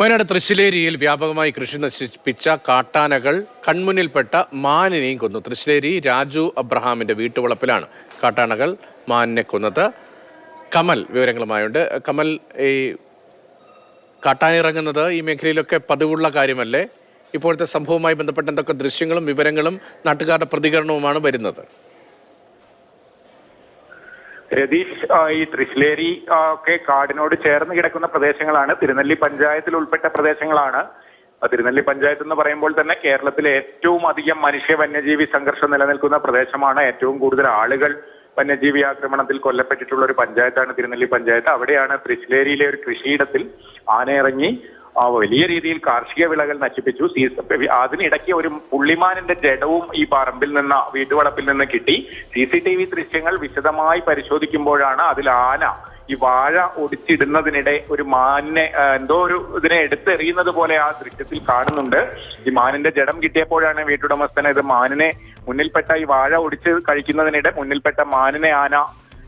വയനാട് തൃശ്ശിലേരിയിൽ വ്യാപകമായി കൃഷി നശിപ്പിച്ച കാട്ടാനകൾ കൺമുന്നിൽപ്പെട്ട മാനിനെയും കൊന്നു. തൃശ്ശിലേരി രാജു അബ്രഹാമിന്റെ വീട്ടുവളപ്പിലാണ് കാട്ടാനകൾ മാനിനെ കൊന്നത്. കമൽ വിവരങ്ങളുമായുണ്ട്. കമൽ ഈ കാട്ടാന ഇറങ്ങുന്നത് ഈ മേഖലയിലൊക്കെ പതിവുള്ള കാര്യമല്ലേ? ഇപ്പോഴത്തെ സംഭവവുമായി ബന്ധപ്പെട്ട എന്തൊക്കെ ദൃശ്യങ്ങളും വിവരങ്ങളും നാട്ടുകാരുടെ പ്രതികരണവുമാണ് വരുന്നത്. രതീഷ് ഈ തൃശ്ശേരി ഒക്കെ കാടിനോട് ചേർന്ന് കിടക്കുന്ന പ്രദേശങ്ങളാണ്. തിരുനെല്ലി പഞ്ചായത്തിൽ ഉൾപ്പെട്ട പ്രദേശങ്ങളാണ്. തിരുനെല്ലി പഞ്ചായത്ത് എന്ന് പറയുമ്പോൾ തന്നെ കേരളത്തിലെ ഏറ്റവും അധികം മനുഷ്യ വന്യജീവി സംഘർഷം നിലനിൽക്കുന്ന പ്രദേശമാണ്. ഏറ്റവും കൂടുതൽ ആളുകൾ വന്യജീവി ആക്രമണത്തിൽ കൊല്ലപ്പെട്ടിട്ടുള്ള ഒരു പഞ്ചായത്താണ് തിരുനെല്ലി പഞ്ചായത്ത്. അവിടെയാണ് തൃശ്ശേരിയിലെ ഒരു കൃഷിയിടത്തിൽ ആനയിറങ്ങി വലിയ രീതിയിൽ കാർഷിക വിളകൾ നശിപ്പിച്ചു. അതിനിടയ്ക്ക് ഒരു പുള്ളിമാനിന്റെ ജഡവും ഈ പറമ്പിൽ നിന്ന് വീട്ടുവളപ്പിൽ നിന്ന് കിട്ടി. സി സി ടി വി ദൃശ്യങ്ങൾ വിശദമായി പരിശോധിക്കുമ്പോഴാണ് അതിൽ ആന ഈ വാഴ ഒടിച്ചിടുന്നതിനിടെ ഒരു മാനിനെ എന്തോ ഒരു ഇതിനെ എടുത്തെറിയുന്നത് പോലെ ആ ദൃശ്യത്തിൽ കാണുന്നുണ്ട്. ഈ മാനിന്റെ ജഡം കിട്ടിയപ്പോഴാണ് വീട്ടുടമസ്ഥന് ഇത് മാനിനെ മുന്നിൽപ്പെട്ട ഈ വാഴ ഒടിച്ച് കഴിക്കുന്നതിനിടെ മുന്നിൽപ്പെട്ട മാനിനെ ആന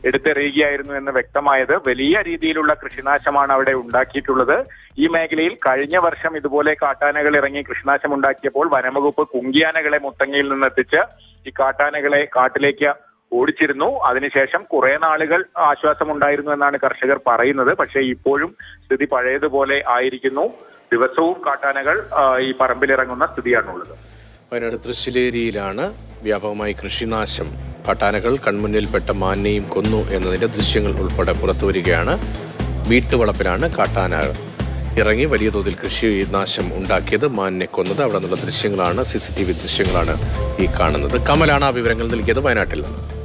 എടുത്തെറിയുകയായിരുന്നു എന്ന് വ്യക്തമായത്. വലിയ രീതിയിലുള്ള കൃഷിനാശമാണ് അവിടെ ഉണ്ടാക്കിയിട്ടുള്ളത്. ഈ മേഖലയിൽ കഴിഞ്ഞ വർഷം ഇതുപോലെ കാട്ടാനകൾ ഇറങ്ങി കൃഷിനാശം ഉണ്ടാക്കിയപ്പോൾ വനംവകുപ്പ് കുങ്കിയാനകളെ മുത്തങ്ങയിൽ നിന്നെത്തിച്ച് ഈ കാട്ടാനകളെ കാട്ടിലേക്ക് ഓടിച്ചിരുന്നു. അതിനുശേഷം കുറെ നാളുകൾ ആശ്വാസമുണ്ടായിരുന്നു എന്നാണ് കർഷകർ പറയുന്നത്. പക്ഷേ ഇപ്പോഴും സ്ഥിതി പഴയതുപോലെ ആയിരിക്കുന്നു. ദിവസവും കാട്ടാനകൾ ഈ പറമ്പിലിറങ്ങുന്ന സ്ഥിതിയാണുള്ളത്. വയനാട് തൃശ്ശിലേരിയിലാണ് വ്യാപകമായി കൃഷിനാശം കാട്ടാനകൾ കൺമുന്നിൽപ്പെട്ട മാനിനെയും കൊന്നു എന്നതിന്റെ ദൃശ്യങ്ങൾ ഉൾപ്പെടെ പുറത്തുവരികയാണ് വീട്ടുവളപ്പിലാണ് കാട്ടാന ഇറങ്ങി വലിയ തോതിൽ കൃഷി നാശം ഉണ്ടാക്കിയത്. മാനിനെ കൊന്നത് അവിടെ നിന്നുള്ള ദൃശ്യങ്ങളാണ് സി സി ടി വി ദൃശ്യങ്ങളാണ് ഈ കാണുന്നത്. കമലാണ് ആ വിവരങ്ങൾ നൽകിയത് വയനാട്ടിൽ നിന്ന്.